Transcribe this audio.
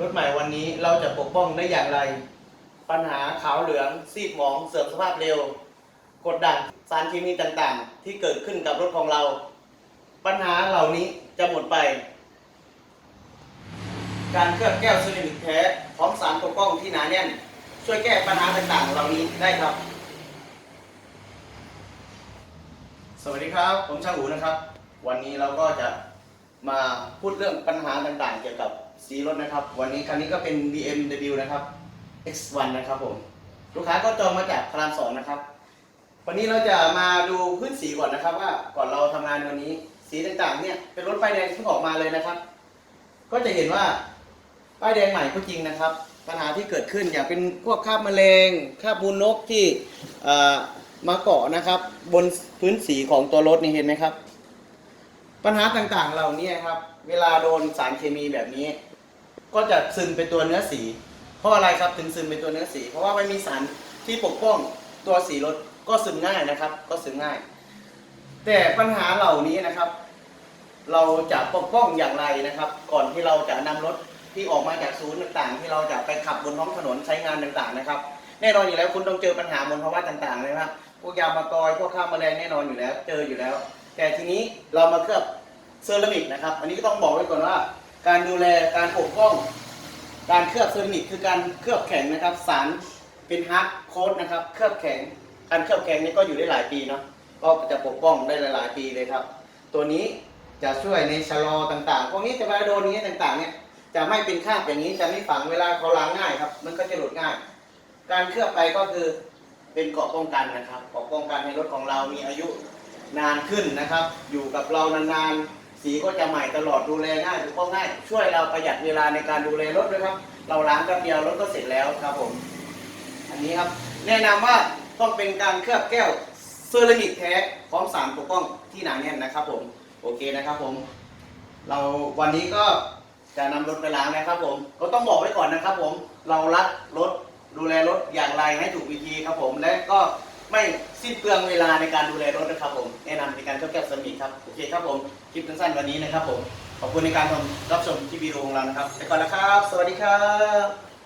รถใหม่วันนี้เราจะปกป้องได้อย่างไร ปัญหาขาวเหลือง ซีดหมอง เสื่อมสภาพเร็ว กดดันสารเคมีต่างๆ ที่เกิดขึ้นกับรถของเรา ปัญหาเหล่านี้จะหมดไป การเคลือบแก้วเซรามิกแท้พร้อมสารปกป้องที่หนาแน่น ช่วยแก้ปัญหาต่างๆ เหล่านี้ได้ครับ สวัสดีครับ ผมช่างอูนะครับ วันนี้เราก็จะ มาพูดเรื่องปัญหาต่างๆ เกี่ยวกับสีรถนะครับ วันนี้คันนี้ก็เป็น BMW นะครับ X1 นะครับผม ลูกค้าก็จองมาจากพารามสองนะครับ วันนี้เราจะมาดูพื้นสีก่อนนะครับ ว่าก่อนเราทำงานวันนี้สีต่างๆ เนี่ยเป็นรถป้ายแดงที่ออกมาเลยนะครับ ก็จะเห็นว่าป้ายแดงใหม่ก็จริงนะครับ ปัญหาที่เกิดขึ้นอย่างเป็นพวกคราบแมลงคราบมูลนกที่มาเกาะนะครับ บนพื้นสีของตัวรถนี่เห็นไหมครับ ปัญหาต่างๆเหล่านี้ครับ เวลาโดนสารเคมีแบบนี้ ก็จะซึมไปตัวเนื้อสี เพราะอะไรครับถึงซึมไปตัวเนื้อสี เพราะว่ามันมีสารที่ปกป้องตัวสีรถก็ซึมง่ายนะครับ ก็ซึมง่าย แต่ปัญหาเหล่านี้นะครับ เราจะปกป้องอย่างไรนะครับ ก่อนที่เราจะนำรถที่ออกมาจากศูนย์ต่างๆ ที่เราจะไปขับบนท้องถนนใช้งานต่างๆนะครับ แน่นอนอยู่แล้วคุณต้องเจอปัญหามลภาวะต่างๆเลยครับพวกยามาตอยพวกข้ามแมลงแน่นอนอยู่แล้ว เจออยู่แล้ว แต่ทีนี้เรามาเคลือบเซรามิกนะครับ อันนี้ก็ต้องบอกไว้ก่อนว่า การดูแลการปกป้อง การเคลือบเซรามิกคือการเคลือบแข็งนะครับ สารเป็นฮาร์ดโค้ดนะครับ เคลือบแข็ง การเคลือบแข็งนี่ก็อยู่ได้หลายปีเนาะ ก็จะปกป้องได้หลายๆปีเลยครับ ตัวนี้จะช่วยในชะลอต่างๆ พวกนี้จะมาโดนนี้ต่างๆเนี่ย จะไม่เป็นคราบอย่างนี้ จะไม่ฝังเวลาเขาล้างง่ายครับ มันก็จะหลุดง่าย การเคลือบไปก็คือเป็นเกาะป้องกันนะครับ เกาะป้องกันให้รถของเรามีอายุ นานขึ้นนะครับ อยู่กับเรานานๆ สีก็จะใหม่ตลอดดูแลง่ายถูกต้องง่าย ช่วยเราประหยัดเวลาในการดูแลรถด้วยครับ เราล้างแป๊บเดียวรถก็เสร็จแล้วครับผม อันนี้ครับ แนะนำว่าต้องเป็นการเคลือบแก้วเซรามิกแท้พร้อมสารปกป้องที่หนาแน่นนะครับผม โอเคนะครับผม เราวันนี้ก็จะนำรถไปล้างนะครับผม ก็ต้องบอกไว้ก่อนนะครับผม เรารักรถดูแลรถอย่างไรให้ถูกวิธีครับผม และก็ ไม่สิ้นเปลืองเวลาในการดูแลรถนะครับผม แนะนำในการเจ้าแก้วเซรามิกครับ โอเคครับผม คลิปสั้นๆวันนี้นะครับผม ขอบคุณในการรับชมคลิปวิดีโอของเรานะครับ ไปก่อนแล้วครับ สวัสดีครับ